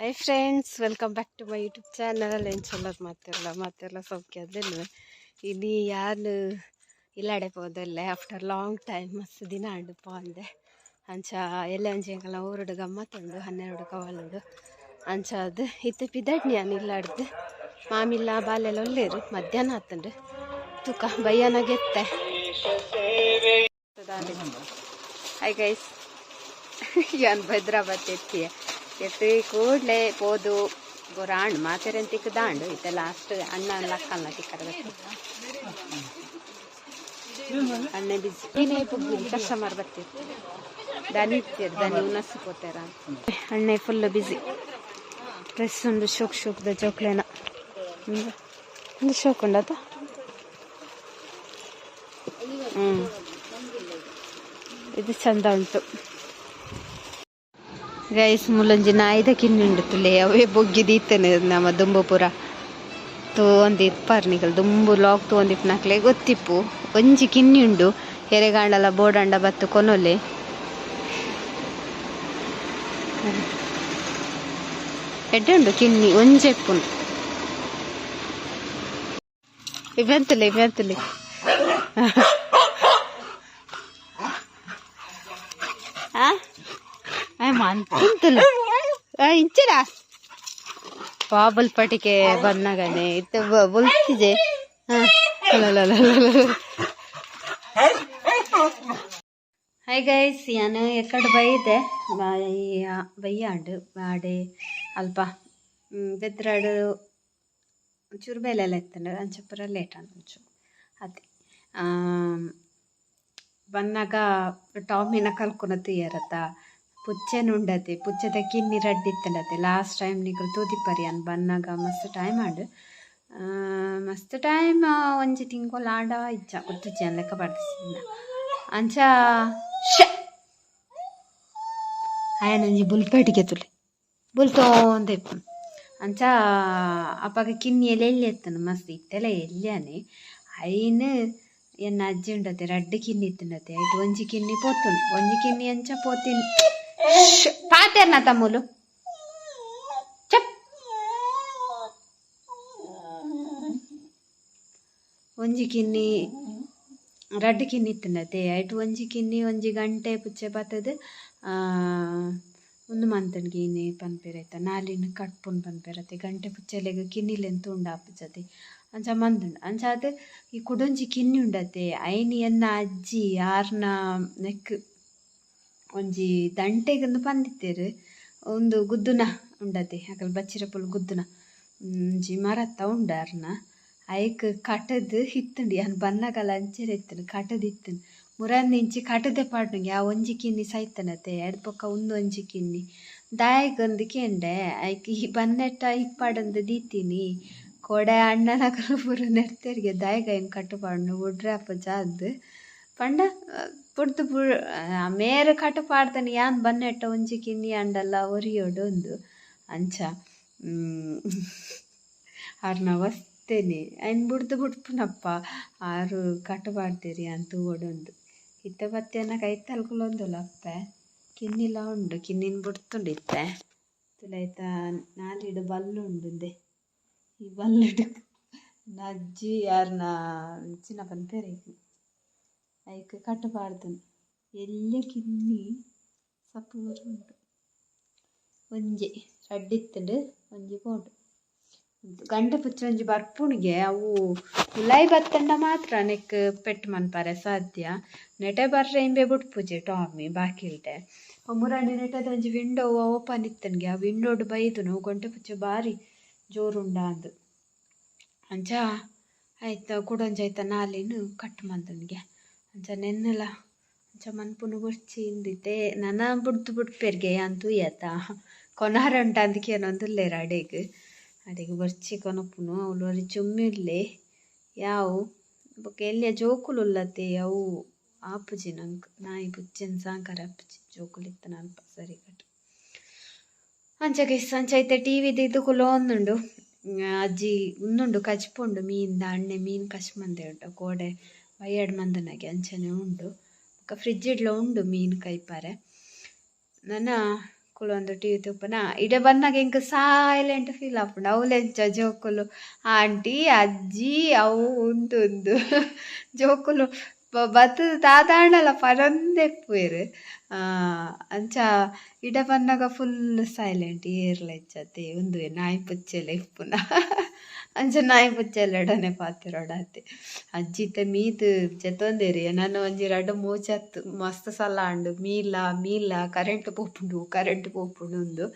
Hi friends welcome back to my YouTube channel ಏನು ಚಲೋದು ಮಾತಿರಲ್ಲ ಮಾತಿರಲ್ಲ ಸೌಖ್ಯ ಅದಿಲ್ವ? ಇಲ್ಲಿ ಯಾರು ಇಲ್ಲಾಡೆ ಹೋದಲ್ಲೇ ಆಫ್ಟರ್ ಲಾಂಗ್ ಟೈಮ್ ಮಸ್ತ್ ದಿನ ಆಡು ಅಂದೆ. ಅಂಚ ಎಲ್ಲ ಅಂಚೆಂಕಲ್ಲ ಊರುಡು ಗಮ್ಮತ್ತುಂಡು ಹನ್ನೆರಡು ಕವಲುಡು. ಅಂಚ ಅದು ಇತ್ತು ಪಿದಡ್ನಿ ನಾನು ಇಲ್ಲಾಡ್ದು. ಮಾಮಿಲ್ಲ ಬಾಲೆಲ್ಲ ಒಳ್ಳೆಯರು ಮಧ್ಯಾಹ್ನ ಆತಂಡು. ತೂಕ ಬಯ್ಯನ ಗೆತ್ತೆ. ಹಾಯ್ ಗೈಸ್ ಯಾನ್ ಭದ್ರಾಬಾದ್ ಎತ್ತಿ ಎತ್ತಿ ಕೂಡಲೇ ಪೋದು ಗೊರಾಂಡ್ ಮಾತೆರೆನ್ ತಿಕ್ಕದಾಂಡು ಇತ್ತೆ ಲಾಸ್ಟ್ ಅಣ್ಣ ಲಕ್ಕಲ್ಲ ತಿಕ್ಕರಬೇಕು ಅಣ್ಣೆ ಬಿಸಿ ಏನೇ ಪುಗ್ಗಿರಿ ಕಸ್ಟಮರ್ ಬರ್ತೀರಿ ದನಿ ಇರ್ತೀರಿ ದನಿ ಉನಸ್ಸು ಪೋತಾರ ಅಣ್ಣೆ ಫುಲ್ ಬಿಸಿ ಡ್ರೆಸ್ ಒಂದು ಶೋಕ್ ಶೋಕ್ದ ಜೋಕ್ಲೇನ. ಒಂದು ಶೋಕ್ ಉಂಡತ? ಹ್ಞೂ ಇದು ಚಂದ ಉಂಟು. ಗೈಸ್ ಮುಲಂಜಿ ನಾಯಿದ ಕಿನ್ನುಂಡು ಅವೇ ಅವೇ ಬೊಗ್ಗಿದೀತನೆ ನಮ್ಮ ದುಂಬುಪುರ. ತೋಂದಿ ಪರ್ನಿಗಳು, ದುಂಬು ಲಾಕ್ ತೋಂದಿಪ್ಪು ಇಪ್ಪನಾಕ್ಲೆ ಗೊತ್ತಿಪ್ಪು ಒಂಜಿ ಕಿನ್ನಿ ಉಂಡು ಎರೆಗಾಂಡಲ ಬೋಡಾಂಡ ಬತ್ತು ಕೊನೊಲೆ. ಎಡ್ಡೆ ಉಂಡು ಕಿನ್ನಿ ಒಂಜೆಪ್ಪುನು ಇವೆಂತಲೆ ಇವೆಂತಲೆ ಆ ಮಂತುಂತುಲು ಇಂಚಿರ ಬಾಬಲ್ ಪಟಿಕೆ ಬನ್ನಗನೆ ಇತ್ತ ಬೊಲ್ತಿಜೆ ಹಾಯ್ ಗೈಸ್ ನಾನು ಎಕ್ಕಡ ಬೈದೆ ಬಯ್ಯಾಡು ಬಾಡೆ ಅಲ್ಪ ಬೆದ್ರಾಡು ಒಂಚೂರು ಬೇಲೆಲ್ಲ ಎತ್ತಂಡು ಅಂಚಪುರ ಲೇಟ್ ಅಂಚು ಅದೇ ಬನ್ನಾಗ ಟಾಮಿನ ಕಲ್ಕೊನ ತುಯ್ಯರತ್ತ ಪುಚ್ಚೆನ ಉಂಡತೆ ಪುಚ್ಚದ ಕಿನ್ನಿ ರಡ್ಡಿತ್ತಂಡತೆ ಲಾಸ್ಟ್ ಟೈಮ್ ನಿಕ್ಲು ತೂದಿಪ್ಪರಿ ಅನ್ ಬನ್ನಾಗ ಮಸ್ತ್ ಟೈಮ್ ಆಡು ಆ, ಮಸ್ತ್ ಟೈಮ್ ಒಂಜಿ ತಿಂಗಳು ಆಡ ಇಜ್ಜ ಗೊತ್ತುಜ್ಜಿ ಅನ್ ಲೆಕ್ಕ ಬರ್ತಿಸಿನ ಅಂಚ ಶ ಆಯನಂಜಿ ಬುಲ್ಪೇಟಿಗೆ ತುಲೆ ಬುಲ್ತೋಂದೆ ಅಂಚ ಅಪ್ಪಗ ಕಿನ್ನಿ ಎಲ್ಲ ಎಲ್ಲಿ ಎತ್ತನು ಮಸ್ತ್ ಇತ್ತೆಲ್ಲ ಎಲ್ಲಿಯಾನೆ ಐನ್ ಎನ್ನ ಅಜ್ಜಿ ಉಂಡತೆ ರಡ್ಡು ಕಿನ್ನಿ ಇತ್ತಂಡತೆ ಐಟ್ ಒಂಜಿ ಕಿನ್ನಿ ಪೋತುಂಡು ಒಂಜಿ ಕಿನ್ನಿ ಅಂಚ ಪಾತೆರ್ನ ತಮ್ಮುಲು ಚಪ್ ಒಂಜಿ ಕಿನ್ನಿ, ರಡ್ಡು ಕಿನ್ನಿ ಇತ್ತಂಡತೆ ಐಟ್ ಒಂಜಿ ಕಿನ್ನಿ, ಒಂಜಿ ಗಂಟೆ ಪುಚ್ಚೆ ಪಾತದ ಒಂದು ಮಂತನ್ಗೀನೆ ಪನ್ಪೆರೈತ. ನಾಲಿನ ಕಟ್ಪುನ್ ಪನ್ಪೇರತ್ತೆ. ಗಂಟೆ ಪುಚ್ಚೆಲೆಗ್ ಉಂಡ ಆಪುಜತೆ ಅಂಚ ಮಂದುಂಡು. ಅಂಚ ಅದು ಈ ಕುಡೊಂಜಿ ಕಿನ್ನಿ ಉಂಡತೆ ಐನಿಯನ್ನ ಅಜ್ಜಿ, ಆರ್ನ ನೆಕ್ ಒಂಜಿ ದಂಟೆಗಂದು ಪಂದಿತ್ತೇರು. ಒಂದು ಗುದ್ದುನ ಉಂಡತೆ ಅಕಲ್ ಬಚ್ಚಿರ ಪುಲ್ ಗುದ್ದುನ. ಒಂಜಿ ಮರತ್ತ ಉಂಡಾರ್ನ. ಐಕ್ ಕಟದ್ ಹಿತ್ತುಂಡು ಯಾನ್ ಬನ್ನಗಲ ಅಂಚೆರೆ ಎತ್ತುಂಡು ಕಟದ ಇತ್ತುಂಡು ಮುರನ್ ಇಂಚಿ ಕಟದೆ ಪಾಡ್ನುಂಗೆ, ಆ ಒಂಜಿ ಕಿನ್ನಿ ಸೈತನತೆ, ಎಡ್ ಪೊಕ್ಕ ಉಂದು ಒಂಜಿ ಕಿನ್ನಿ. ದಾಯಗೊಂದು ಕೆಂಡೆ ಐಕ್ ಈ ಬನ್ನೆಟ್ಟ ಪಾಡಂದ ದೀತೀನಿ. ಕೊಡೆ ಅಣ್ಣನಕಲು ಪೂರ ನೆಡ್ತೆರ್ಗೆ ಕಟ್ಟು ಪಾಡ್ನು ಉಡ್ರೆ ಅಪ್ಪ ಜಾದ್ ಪಂಡ ಪುಡ್ದು ಪು ಮೇರೆ ಕಟ್ಟು ಪಾಡ್ತಾನೆ ಯಾನ್ ಬನ್ನೆಟ್ಟ ಒಂಜಿ ಕಿನ್ನಿ ಅಂಡಲ್ಲ ಒರಿಯೋಡು ಒಂದು ಅಂಚ ಆರ್ನ ವಸ್ತೇನೆ ಐನ್ ಬುಡ್ದು ಬುಡ್ಪುನಪ್ಪ, ಆರು ಕಟ್ಟು ಪಾಡ್ತೀರಿ ಅಂತ ಓಡೊಂದು ಇತ್ತ ಬತ್ತೇನ ಕೈ ತಲ್ಕೊಳೊಂದುಲ್ಲ ಅಪ್ಪೆ? ಕಿನ್ನಿಲ ಉಂಡು, ಕಿನ್ನಿನ ಬುಡ್ತುಂಡು ಇತ್ತೆ. ತುಲೈತ ನಾಲಿಡು ಬಲ್ಲು ಉಂಡುಂದೆ ಈ ಬಲ್ಲುಡು ನಜ್ಜಿ ಯಾರನ್ನ ಚಿನ್ನ ಪನ್ಪೆರೈಕು ಐಕ್ കട്ടുപാടത്തുനിന്ന് ಕಿನ್ನಿ ಸಪೂರ ಉಂಟು. ಒಂಜಿ ರಡ್ಡಿತ್ತುಂಡು ಒಂಜಿ ಪೋಂಡು ಒಂಜಿ ಬರ್ಪುಣಿಗೆ ಅವು ಉಲಾಯಿ ಬತ್ತಂಡ ಮಾತ್ರ ನೆಕ್ ಪೆಟ್ಟು ಮನ್ಪಾರೆ ಸಾಧ್ಯ. ನೆಟೆ ಬರ್ರೆ ಇಂಬೆ ಟಾಮ್ ಟಾಮಿ ಬಾಕಿಲ್ಡೆ ಮುರಾಣಿ ನೆಟದ ಒಂಜಿ ವಿಂಡೋ ಓಪನ್ ಇತ್ತನ್ಗೆ ಆ ವಿಂಡೋಡ್ ಬೈದು ನಾವು ಗಂಟೆ ಪುಚ್ಚ ಬಾರಿ ಜೋರುಂಡ ಅಂದು. ಅಂಚ, ಆಯ್ತು ಕುಡೊಂಜಿ ಆಯ್ತ ನಾಲಿನ ಕಟ್ ಮಂದನ್ಗೆ. ಅಂಚ ನೆನ್ನೆಲ ಅಂಚ ಮನ್ಪುನು ಬುಡ್ಚಿ ಇಂದಿತ್ತೆ ನನ ಬುಡ್ದು ಬುಡ್ಪೆರ್ಗೆ ಅಂತು ಯತ ಕೊನಾರ ಉಂಟ ಅದಕ್ಕೆ ಏನೊಂದುಲ್ಲೇರ ಅಡೆಗ್ ಅಡೆಗ್ ಬರ್ಚಿ ಕೊನಪುನು, ಅವಳು ಒರಿ ಚುಮ್ಮಿರ್ಲೆ ಯಾವು? ಎಲ್ಲಿಯ ಜೋಕುಲು ಉಲ್ಲತೆ ಅವು ಆಪುಜಿ ನಂಕ್ ನಾಯಿ ಬುಚ್ಚಿನ ಸಾಂಕಾರ ಆಪುಜಿ. ಜೋಕುಲಿತ್ತ ನಾನು ಸರಿ ಕಟ್. ಅಂಚ ಗೈಸ್, ಅಂಚ ಐತೆ ಟಿ ವಿ ಇದು ಕುಲೋಂದುಂಡು ಅಜ್ಜಿ ಉಂದುಂಡು ಕಚ್ಪುಂಡು ಮೀನ್ ಅಣ್ಣೆ ಮೀನ್ ಕಚ್ಮಂದೆ ಉಂಟು, ಕೋಡೆ. ಬಯ್ಯಡ್ ಮಂದನಾಗೆ ಅಂಚನೆ ಉಂಡು ಬೊಕ ಫ್ರಿಜ್ ಇಡ್ಲ ಉಂಡು ಮೀನ್ ಕೈಪಾರೆ. ನನ್ನ ಕುಲೊಂದು ಟಿ ವಿ ತುಪ್ಪನ ಇಡೆ ಬಂದಾಗ ಎಂಕ್ ಸೈಲೆಂಟ್ ಫೀಲ್ ಆಪುಂಡು ಅವಲೆಂಚ ಜೋಕುಲು? ಆಂಟಿ, ಅಜ್ಜಿ, ಅವು ಉಂದು ಉಂದು ಜೋಕುಲು ಬತ್ತು ಪರಂದೆ ಪರಂದೆಪ್ಪುವೆರ್ ಅಂಚ ಇಡ ಬನ್ನಗ ಫುಲ್ ಸೈಲೆಂಟ್ ಏರ್ಲೆಚ್ಚತೆ ಉಂದು ನಾಯಿ ಪುಚ್ಚೆಲೆ ಇಪ್ಪುನ. ಅಂಚ ನಾಯಿ ಪುಚ್ಚೆಲೆಡನೆ ಪಾತೆರೊಡತೆ ಅಜ್ಜಿತ ಮೀದ್ ಜೆತೊಂದೆರ್ ನಾನು ಒಂಜಿ ರಡ್ಡ್ ಮೂಜತ್ತು ಮಸ್ತ್ ಸಲ ಆಂಡ್. ಮೀಲ ಮೀಲ ಕರೆಂಟ್ ಪೋಪುಂಡು ಕರೆಂಟ್ ಪೋಪುಂಡು ಉಂದು.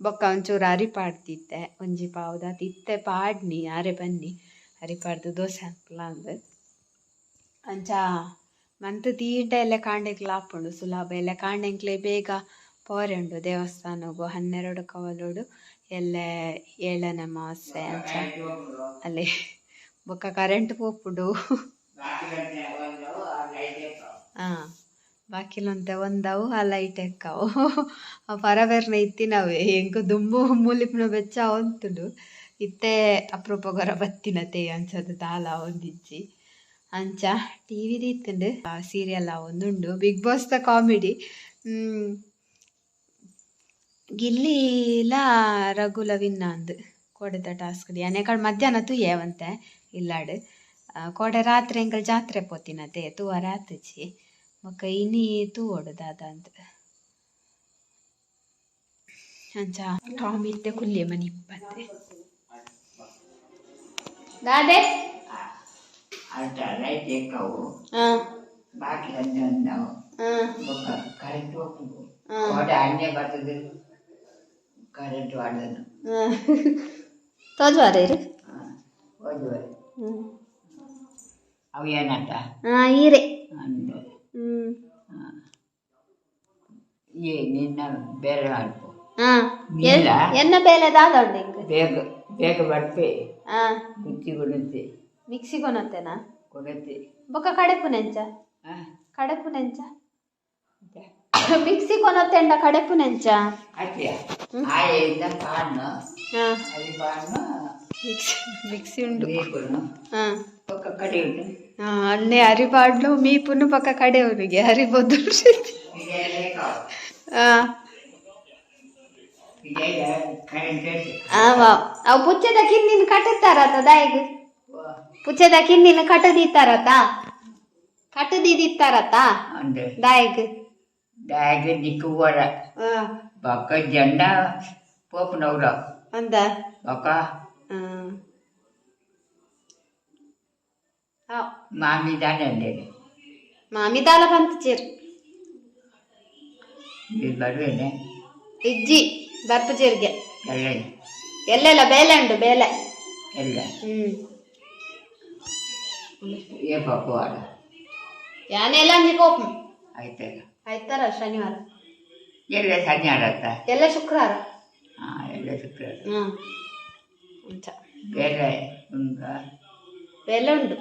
ಬೊಕ್ಕ ಒಂಚೂರು ಅರಿ ಪಾಡ್ದಿತ್ತೆ ಒಂಜಿ ಪಾವುದ ತಿತ್ತೆ ಪಾಡ್ನಿ ಆರೆ ಬನ್ನಿ. ಅರಿ ಪಾಡ್ದು ದೋಸೆ ಅಂದು. ಅಂಚ ಮಂತ್ ತೀಂಡ ಎಲ್ಲ ಕಾಂಡೆಗ್ಲ ಹಾಪುಂಡು ಸುಲಭ ಎಲ್ಲ ಕಾಂಡೆಂಕ್ಲೆ ಬೇಗ ಪೋರೆ ಉಂಡು ದೇವಸ್ಥಾನಗು ಹನ್ನೆರಡು ಕವಲೋಡು. ಎಲ್ಲ ಏಳನೆ ಅಮಾವಾಸ್ಯೆ ಅಂತ. ಅಲ್ಲಿ ಬೊಕ್ಕ ಕರೆಂಟ್ ಪೋಪುಂಡು ಹಾಂ ಬಾಕಿಲೊಂತೆ ಒಂದವು ಆ ಲೈಟ್ ಎಕ್ಕವು ಆ ಪರಬೇರ್ನ ಇತ್ತಿನವೆ. ಎಂಕ್ ದುಂಬು ಮೂಲಿಪ್ನ ಬೆಚ್ಚ ಒಂತುಂಡು ಇತ್ತೆ ಅಪ್ರೂಪಗೊರ ಗೊರ ಬತ್ತಿನತೆ ಅಂಚದ ತಾಲ ಒಂದಿಜ್ಜಿ. ಅಂಚ ಟಿ ವಿ ದೀತ್ತುಂಡು ಸೀರಿಯಲ್ ಒಂದುಂಡು. ಬಿಗ್ ಬಾಸ್ ದ ಕಾಮಿಡಿ ಗಿಲ್ಲಿಲ ರಘುಲ ವಿನ್ನ ಅಂದ್ ಕೊಡದ ಟಾಸ್ಕ್ ಯಾನೆಕಡ್ ಮಧ್ಯಾಹ್ನ ತೂಯೇವಂತೆ ಇಲ್ಲಾಡ್. ಕೊಡೆ ರಾತ್ರಿ ಎಂಕಲ್ ಜಾತ್ರೆ ಪೋತಿನತೆ ತೂವ ರಾತ್ರಿಚಿ ಮಕ್ಕ ಇನಿ ತೂ ದಾದ ಅಂದ್. ಅಂಚ ಟಾಮ್ ಇತ್ತೆ ಕುಲ್ಲೆ ಮನಿ ಇಪ್ಪತ್ತೆ. ದಾದೆ? ಅರ್ಧ ಲೈಟ್ ಎಕ್ಕವು? ಹಾಂ. ಬಾಕಿ ಒಂದು ಒಂದವು ಹಾ. ಕರೆಕ್ಟ್ ಕರೆಂಟ್ ಹೋಗ್ತದೆ ಹಾಂ. ಕೋಡೆ ಅನ್ಯ ಬರ್ತದೆ. ಕರೆಂಟ್ ವಾಡನು ತೋಜ್ವಾರ ಇರು. ಓದುವ ಹ್ಞೂ ಅವು ಏನಂತ ಹಾಂ ಈರೆ ಅಂದು ಹ್ಞೂ ಏ ನಿನ್ನ ಬೇರೆ ಅಲ್ಪ. ಹಾಂ. ಇಲ್ಲ ಎನ್ನ ಬೇಲೆ ದಾದೊಂಡು ಹಿಂಗೆ ಬೇಗ ಬೇಗ ಬರ್ಪೆ ಹಾಂ. ಬುತ್ತಿ ಕೊಡುತ್ತೆ. ಮಿಕ್ಸಿ ಕೊನತ್ತೇನಾ? ಕೊಡುತ್ತೆ. ಬೊಕ್ಕ ಕಡೆಪು ನೆಂಚ. ಕಡೆಪು ನೆಂಚ. ಮತ್ತೆ ಮಿಕ್ಸಿ ಕೊನತ್ತೆಂಡ ಕಡೆಪು ನೆಂಚ ಅಷ್ಟೇ ಆಯಿಂದ ಪಾನು ಹಾಂ అది పాను ಮಿಕ್ಸಿ ಮಿಕ್ಸಿ ಉಂಡು వేపును ಹಾಂ ఒక కడి ఉంటుంది ಹಾಂ ಅಣ್ಣೆ ಅರಿಪಾಡ್ಲು ಮೀಪುನು ಪಕ್ಕ ಕಡೆಯವರಿಗೆ ಅರಿಬೋದು ఇదే లేక ಹಾಂ ఇదే కరెంట్ ಆವ ಅವು ಪುಚ್ಚದ ಕಿನ್ನಿನ ಕಟ್ಟುತ್ತಾರತ ದಾಯಿಗ್ ಪುಚ್ಚದ ಕಿನ್ನಿನ ಕಟ್ಟದಿತ್ತಾರತ ಕಟ್ಟದಿದ್ದಾರತ అంటే ದಾಯಿಗ್ ಬ್ಯಾಗ್ ದಿಕ್ಕುವರ ಬೊಕ್ಕ ಜಂಡ ಪೋಪನವ್ರ ಅಂದ ಬೊಕ್ಕ ಮಾಮಿ ದಾನ ಅಂದೇನೆ ಮಾಮಿ ದಾಲ ಬಂತ ಚೀರ್ ಇಲ್ಲಿ ಬರುವೇನೆ ಇಜ್ಜಿ ಬರ್ಪ ಚೀರ್ಗೆ ಎಲ್ಲ ಎಲ್ಲ ಬೇಲೆ ಉಂಟು ಬೇಲೆ ಎಲ್ಲ ಹ್ಮ್ ಏ ಪಾಪು ಆಡ ಯಾನೆಲ್ಲ ಅಂಗಿ ಕೋಪಂ ಆಯ್ತಾರ ಆಯ್ತಾರ ಶನಿವಾರ ಎಲ್ಲ ಶನಿವಾರ ಅತ್ತ ಎಲ್ಲ ಶುಕ್ರವಾರ ಹಾಂ ಎಲ್ಲ ಶುಕ್ರವಾರ ಹ್ಞೂ ಬೇರೆ ಉಂಟ ಬೆಲೆ ಉಂಟು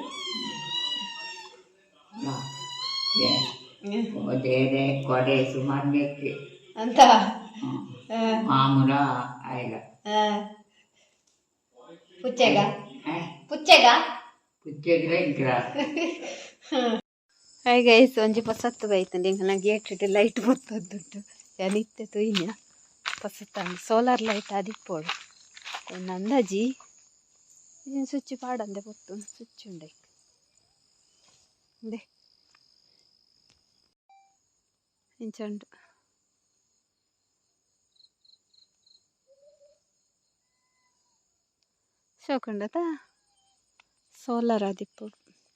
ಬೇರೆ ಕೊಡೆ ಸುಮಾರು ಬೇಕು ಅಂತ ಮಾಮೂಲ ಆಯ್ಲ ಪುಚ್ಚೆಗ ಪುಚ್ಚೆಗ ಪುಚ್ಚೆಗ್ರೆ ಇದ್ರ ಹಾಯ್ ಗೈಸ್ ಒಂಜಿ ಪಸತ್ತು ಬೈತಂಡಿ ಗೇಟ್ ಇಟ್ಟು ಲೈಟ್ ಬರ್ತದ್ದುಂಟು. ಯಾನಿತ್ತೆ ತುಯ್ಯ ಪಸತ್ತಂಡು ಸೋಲಾರ್ ಲೈಟ್ ಅದಿಪ್ಪೋಡು ನಂದಾಜಿ ಇದನ್ನು ಸ್ವಿಚ್ ಪಾಡಂದೆ ಪೊತ್ತು ಸ್ವಿಚ್ ಉಂಡೆ ಇಂದೆ ಇಂಚುಂಡು ಶೋಕುಂಡತ ಸೋಲಾರ್ ಅದಿಪ್ಪು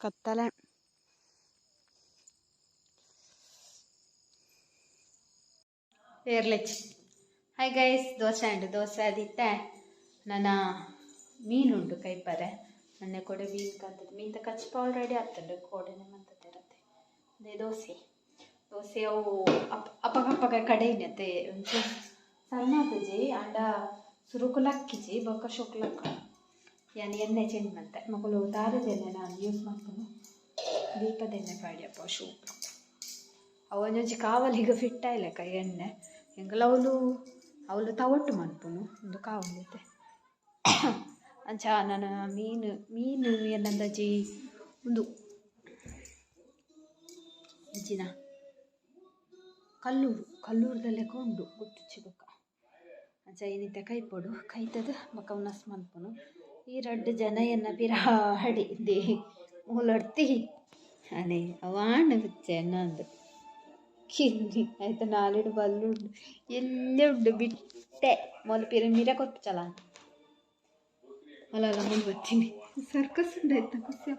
ಕತ್ತಲೆ. ಏರ್ಲೆಚ್ ಹಾಯ್ ಗೈಸ್ ದೋಸೆ ಉಂಟು. ದೋಸೆ ಅದಿತ್ತೆ ನನ್ನ ಮೀನುಂಟು ಕೈಪರೆ. ನನ್ನ ಕೊಡೆ ಮೀನು ಕಂತದ್ದು ಮೀನು ಕಚ್ಪ ಆಲ್ರೆಡಿ ಆಗ್ತದೆ ಕೋಡೆನೆ ಇರುತ್ತೆ ಅದೇ ದೋಸೆ. ದೋಸೆ ಅವು ಅಪ್ ಕಡೆ ಕಡೆಯಿನತ್ತೆ ಒಂಚೂರು ಸಣ್ಣ ಆತಜಿ ಅಂಡ ಸುರುಕುಲಕ್ಕಿಜಿ ಬೊಕ್ಕ ಶುಕ್ಲಕ್ಕ ಯಾನ್ ಎಣ್ಣೆ ಚೇಂಜ್ ಮತ್ತೆ. ಮಕ್ಕಳು ತಾರದೆಣ್ಣೆ ನಾನು ಯೂಸ್ ಮಾಡ್ಕೊಂಡು ದೀಪದೆಣ್ಣೆ ಪಾಡ್ಯಪ್ಪ ಶೂಪ್ ಅವನೊಂಜಿ ಕಾವಲಿಗೆ ಫಿಟ್ ಕೈ ಎಣ್ಣೆ. ಎಂಕಲ ಅವಳು ಅವಲು ತವಟ್ಟು ಮನ್ಪುನು ಒಂದು ಕಾವಲಿತೆ ಅಂಚ ನನ್ನ ಮೀನು ಮೀನು ಏನಂದಜಿ, ಒಂದು ಅಜ್ಜಿನ ಕಲ್ಲೂರು, ಕಲ್ಲೂರದಲ್ಲೇ ಉಂಡು ಗುಟ್ಟು ಬೊಕ್ಕ. ಅಂಚ ಇನ್ನಿತ ಕೈಪೊಡು ಕೈತದ ಬೊಕ ಉನಸ್ ಮನ್ಪುನು ಈ ರಡ್ಡ್ ಜನ ಎನ್ನ ಬಿರಾಡಿ ಮೂಲಡ್ತಿ ಅನೆ ಅವಾಣ ಬಿಚ್ಚೆ ಅನ್ನಂದು ಕಿನ್ನಿ. ಆಯ್ತು ನಾಲಿಡು ಬಲ್ಲುಂಡು ಎಲ್ಲೇ ಉಂಡು ಬಿಟ್ಟೆ. ಮೊಲ ಪಿರ ಮಿರ ಕೊಚ್ಚಲ ಅಲ್ಲ ಅಲ್ಲ ಮುಂದೆ ಬರ್ತೀನಿ. ಸರ್ಕಸ್ ಉಂಡು ಆಯ್ತಾ? ಖುಷಿ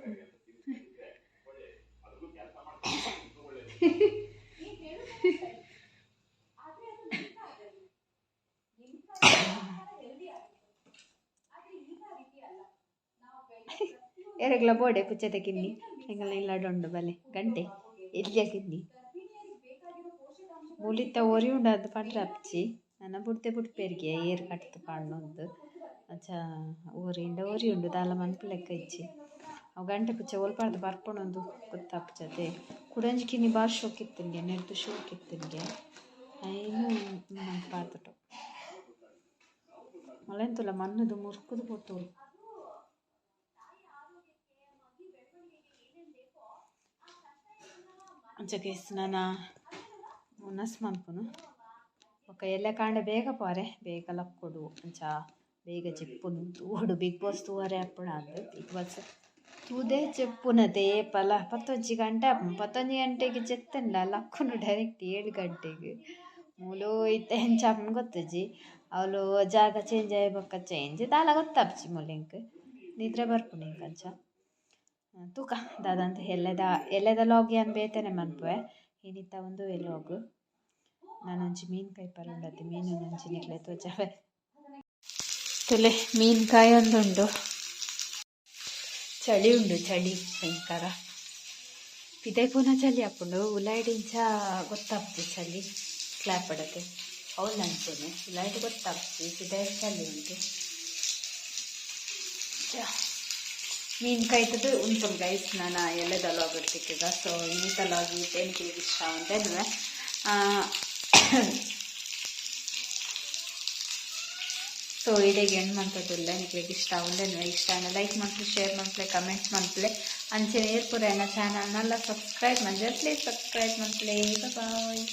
ಎರೆಗ್ಲ ಬೋಡೆ ಪುಚ್ಚತೆ ಕಿನ್ನಿ. ಎಂಗಲ ಇಲ್ಲಡುಂಡು ಬಲೆ. ಗಂಟೆ. ಎಲ್ಲಿಯ ಕಿನ್ನಿ? ಮುಲಿತ ಒರಿ ಉಂಡು ಅದು ಪಂಡ್ರೆ ಅಪ್ಚಿ ನನ್ನ ಬುಡ್ತೆ ಬುಡ್ಪೇರಿಗೆ ಏರ್ ಕಟ್ತು ಪಾಂಡೊಂದು ಅಂಚ ಓರಿಂಡ ಒರಿ ಉಂಡು ದಾಲ ಮನ್ಪು ಲೆಕ್ಕ ಇಚ್ಚಿ ಅವು ಗಂಟೆ ಪುಚ್ಚ ಒಲ್ಪಾರ್ದು ಬರ್ಪೊಣೊಂದು ಗೊತ್ತಾಪ್ಚತೆ ಕುಡಂಜಿ ಕಿನ್ನಿ ಬಾರಿ ಶೋಕ್ ಇತ್ತಿನ್ಗೆ ನೆರ್ದು ಶೋಕ್ ಇತ್ತಿನ್ಗೆ ಐನು ಪಾತುಟು ಮಳೆಂತುಲ ಮಣ್ಣದು ಮುರ್ಕುದು ಪೊಟ್ಟುರು ಅಂಚಕ್ಕೆ ಸ್ನಾನ ಉನಸ್ ಮನ್ಪುನು ಬೊಕ ಕಾಂಡ ಬೇಗ ಪಾರೆ, ಬೇಗ ಲಕ್ಕೊಡು, ಅಂಚ ಬೇಗ ಚಿಪ್ಪುನು. ತೂಡು ಬಿಗ್ ಬಾಸ್ ತೂವರೆ ಅಪ್ಪಣ ಅಂದು. ಬಿಗ್ ಬಾಸ್ ತೂದೆ ಜೆಪ್ಪುನದೆ ಪಲ ಪತ್ತೊಂಜಿ ಗಂಟೆ ಪತ್ತೊಂಜಿ ಗಂಟೆಗೆ ಚೆತ್ತಲ್ಲ ಲಕ್ಕುನು ಡೈರೆಕ್ಟ್ ಏಳು ಗಂಟೆಗೆ. ಮೂಲು ಇತ್ತೆ ಹೆಂಚ ಅಪ್ಪನ ಗೊತ್ತಜ್ಜಿ ಅವಳು ಜಾಗ ಚೇಂಜ್ ಆಯ್ ಬೊಕ್ಕ ಚೇಂಜ್ ದಾಲ ಗೊತ್ತಾಪ್ಚಿ ಮೂಲೆಂಕ್ ನಿದ್ರೆ ಬರ್ಪುನು ಹಿಂಗೆ ಅಂಚ. ತೂಕ. ದಾದಂತ ಎಲ್ಲೆದ ಎಲ್ಲೆದ ಲಾಗಿ ಅನ್ ಬೇತೆನೆ ಮನ್ಪುವೆ? ಇನ್ನಿತ್ತ ಒಂದು ಲಾಗ್ ನಾನೊಂಜಿ ಮೀನ್ಕಾಯಿ ಪರಂಡತೆ ಮೀನು ಒಂಜಿ ನಿಕ್ಲೆ ತೋಜವೆ. ತುಲೆ ಮೀನ್ಕಾಯಿ ಒಂದುಂಡು. ಚಳಿ ಉಂಡು, ಚಳಿ ಭಯಂಕರ. ಪಿದೈ ಪುನಃ ಚಳಿ ಹಾಕೊಂಡು ಉಲಾಯ್ಡಿಂಚ ಗೊತ್ತಾಗ್ತದೆ ಚಳಿ. ಕ್ಲಾಪ್ ಪಡತೆ ಅವಳು ಅನ್ಸೇನೆ ಉಲಾಯ್ಡಿ ಗೊತ್ತಾಗ್ತಿ ಪಿದೈ ಚಳಿ ಉಂಟು. ಮೀನು ಕಾಯ್ತದ್ದು ಉಂಟು ಗೈಸ್ ನಾನು ಲಾಗ್ ಸೊ ಈ ಇನ್ನಿತ ಏನು ಏನಕ್ಕೆ ಇಷ್ಟ ಅಂತಂದ್ರೆ ಸೊ ಇದೇ ಹೆಣ್ಣು ಮಾಡ್ತದಿಲ್ಲ ನಿಮಗೆ ಇಷ್ಟ ಆಗುಂದೇನು ಇಷ್ಟ ಲೈಕ್ ಮಾಡ್ತೀವಿ ಶೇರ್ ಮಾಡ್ತೀವಿ ಕಮೆಂಟ್ ಮಾಡ್ತೀವಿ ಅಂಚೆ ಏರ್ಪುರ ಚಾನಲ್ನೆಲ್ಲ ಸಬ್ಸ್ಕ್ರೈಬ್ ಮಾಡಿ ಪ್ಲೀಸ್ ಸಬ್ಸ್ಕ್ರೈಬ್ ಮಾಡ್ತೀವಿ ಬಾಯ್